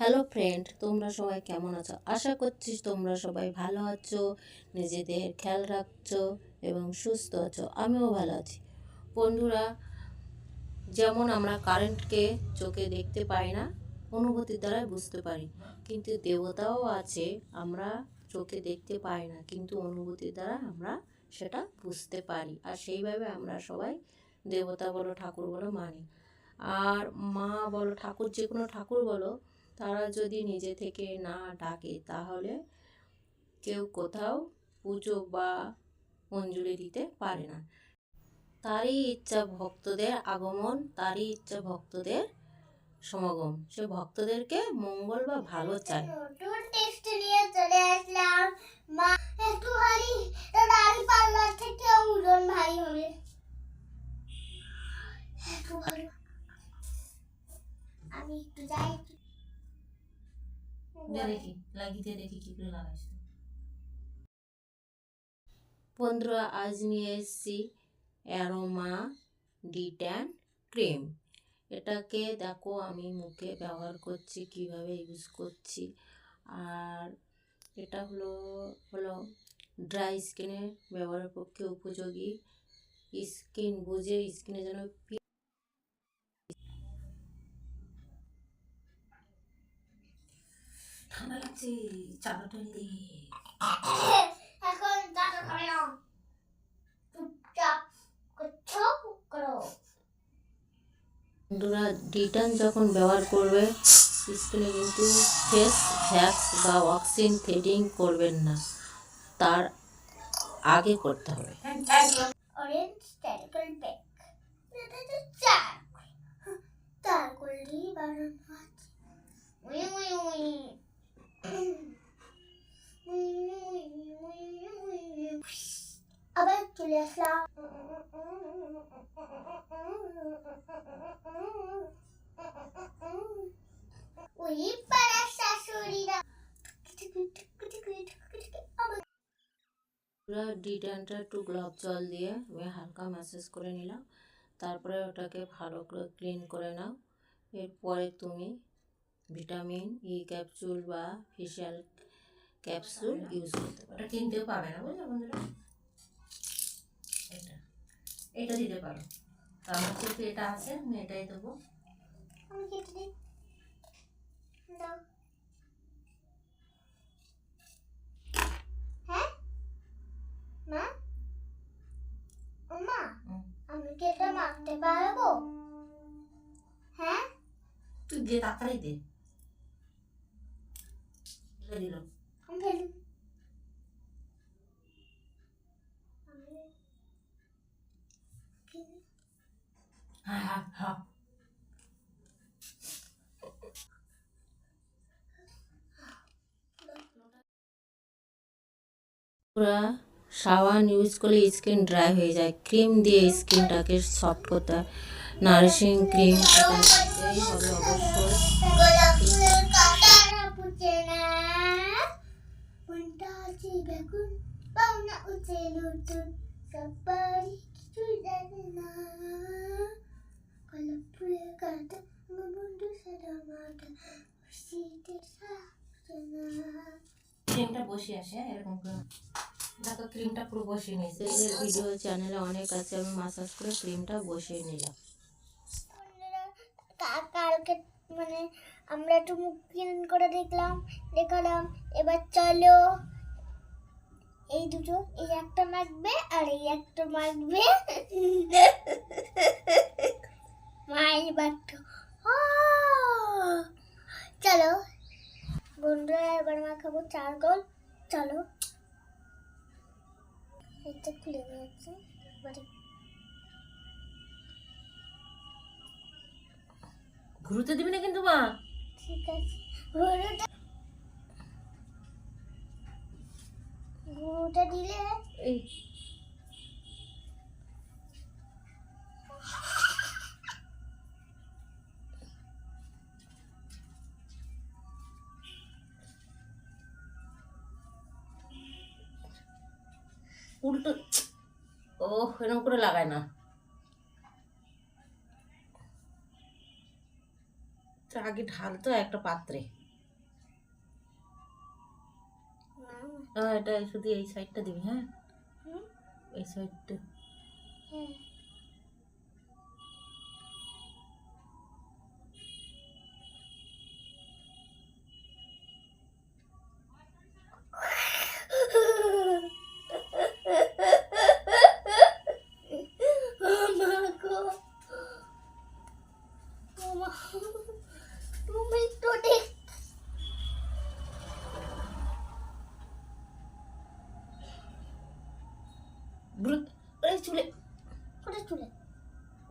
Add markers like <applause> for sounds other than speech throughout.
Hello friend তোমরা সবাই কেমন আছো? আশা করছি তোমরা সবাই ভালো আছো, নিজেদের খেয়াল রাখছো এবং সুস্থ আছো। আমিও ভালো আছি। বন্ধুরা, যেমন আমরা কারেন্টকে চোখে দেখতে পাই না, অনুভূতির দ্বারাই বুঝতে পারি। কিন্তু দেবতাও আছে, আমরা চোখে দেখতে পাই না, কিন্তু অনুভূতির দ্বারা আমরা সেটা বুঝতে পারি। আর সেইভাবে আমরা সবাই দেবতা বলো, ঠাকুর বলো মানি। আর মা বলো, ঠাকুর যে কোনো ঠাকুর বলো তারা যদি নিজে থেকে না ডাকে, তাহলে কেউ কোথাও পুজো বা অঞ্জলি দিতে পারে না। তারই ইচ্ছা ভক্তদের আগমন, তারই ইচ্ছা ভক্তদের সমাগম। সে ভক্তদেরকে মঙ্গল বা ভালো চায়। আমি একটু যাই দেখি লাগিয়ে দেখি কি করে লাগাইছ বন্ধুরা আজ নিয়ে এসেছি অ্যারোমা ডিট্যান ক্রিম এটাকে দেখো আমি মুখে ব্যবহার করছি কীভাবে ইউজ করছি। আর এটা হলো হলো ড্রাই স্কিনে ব্যবহারের পক্ষে উপযোগী। স্কিন বুঝে স্কিনে যেন চাদরটা নিয়ে এখন টাকা খাবে না চুপচাপ করছ করো। বন্ধুরা ডিটান যখন ব্যবহার করবে স্কিনে কিন্তু ফেস ভ্যাক্স বা অক্সিন থ্রেডিং করবেন না। তার আগে করতে হবে। অরেঞ্জ টেরিকল ব্যাগ এটা তো <laughs> আছে। উই উই উই। আবার চলে আসলাম। ওই পাড়ার শাশুড়িরা। পুরো ডিটানটা একটু গ্লাভ জল দিয়ে আমি হালকা ম্যাসেজ করে নিলাম। তারপরে ওটাকে ভালো করে ক্লিন করে নাও। এরপরে তুমি ভিটামিন, ই ক্যাপসুল বা ফেশিয়াল ক্যাপসুল ইউজ করতে পারো। এটা কিনতেও পাবে না বুঝলে বন্ধুরা? এটা এটা দিতে পারো। তো আমার যেহেতু এটা আছে আমি এটাই দেবো। হ্যাঁ? হ্যাঁ? তুই দিয়ে তাড়াতাড়ি দে। এটা দিলাম আমি ফেলুন আমি কি- হ্যাঁ হ্যাঁ হ্যাঁ পুরা সাবান ইউজ করলে স্কিন ড্রাই হয়ে যায়। ক্রিম দিয়ে স্কিনটাকে সফট করতে হয়। নারিশিং ক্রিম অবশ্যই। ক্রিমটা বসে আসে এরকম করে। দেখো ক্রিমটা পুরো বসিয়ে নিয়েছে। এদের ভিডিও চ্যানেলে অনেক আছে আমি মাসাজ করে ক্রিমটা বসিয়ে নিলাম। কালকে মানে আমরা একটু মুখ ক্লিন করে দেখলাম দেখালাম। এবার চলো এই দুটো এই একটা মাখবে আর এই একটা মাখবে। মায়ের বাট্টো চলো বন্ধুরা এবার মাখাবো চারকোল চলো। এটা খুলে নিয়েছি এবারে ঘুরতে দিবি না কিন্তু মা? ঠিক আছে। ঘুরতে ঘুরতে দিলে এই। উল্টো ও এরকম করে লাগায় না। আগে ঢালতো একটা পাত্রে। এটা শুধু এই সাইডটা দিবি হ্যাঁ? এই সাইডটা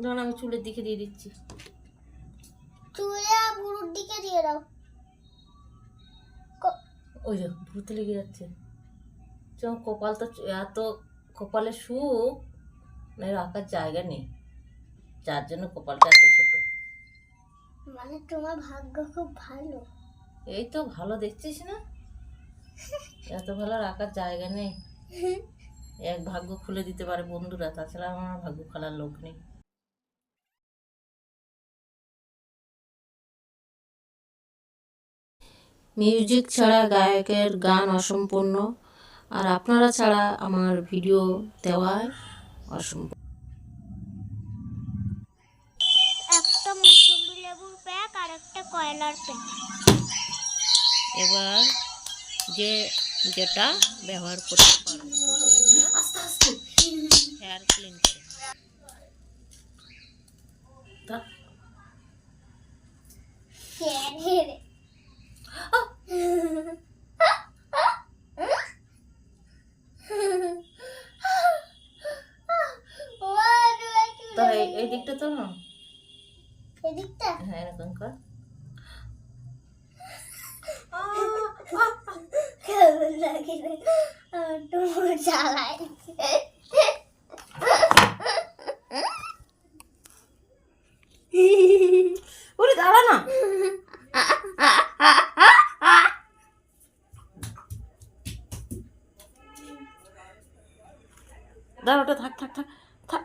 যখন আমি চুলের দিকে দিয়ে দিচ্ছি। চুলে আর বুড়োর দিকে দিয়ে দাও। ওই যে ভূতে লেগে যাচ্ছে। চ কপাল তো এত কপালে সুখ না রাখার জায়গা নেই। যার জন্য কপালটা এত ছোট। মানে তোমার ভাগ্য খুব ভালো। এই তো ভালো দেখছিস না? এত ভালো রাখার জায়গা নেই। <laughs> এক ভাগ্য খুলে দিতে পারে বন্ধুরা তাছাড়া আমার ভাগ্য খোলার লোক নেই। মিউজিক ছাড়া গায়কের গান অসম্পূর্ণ আর আপনারা ছাড়া আমার ভিডিও দেওয়ায় অসম্পূর্ণ। একটা মৌসুমি লেবুর প্যাক আর একটা কয়লার প্যাক। এবার যে যেটা ব্যবহার করতে পারবে আস্তে আস্তে হেয়ার ক্লিন করে তা তাহলে এই- এই দিকটা তো না। এদিকটা? হ্যাঁ এরকম কর। কেমন লাগে তোমার জ্বালাই ওরে দাঁড়া না। দাঁড়া থাক থাক থাক থাক।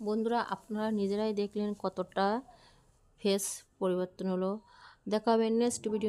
বন্ধুরা আপনারা নিজেরাই দেখলেন কতটা ফেস পরিবর্তন হলো। দেখাবেন নেক্সট ভিডিও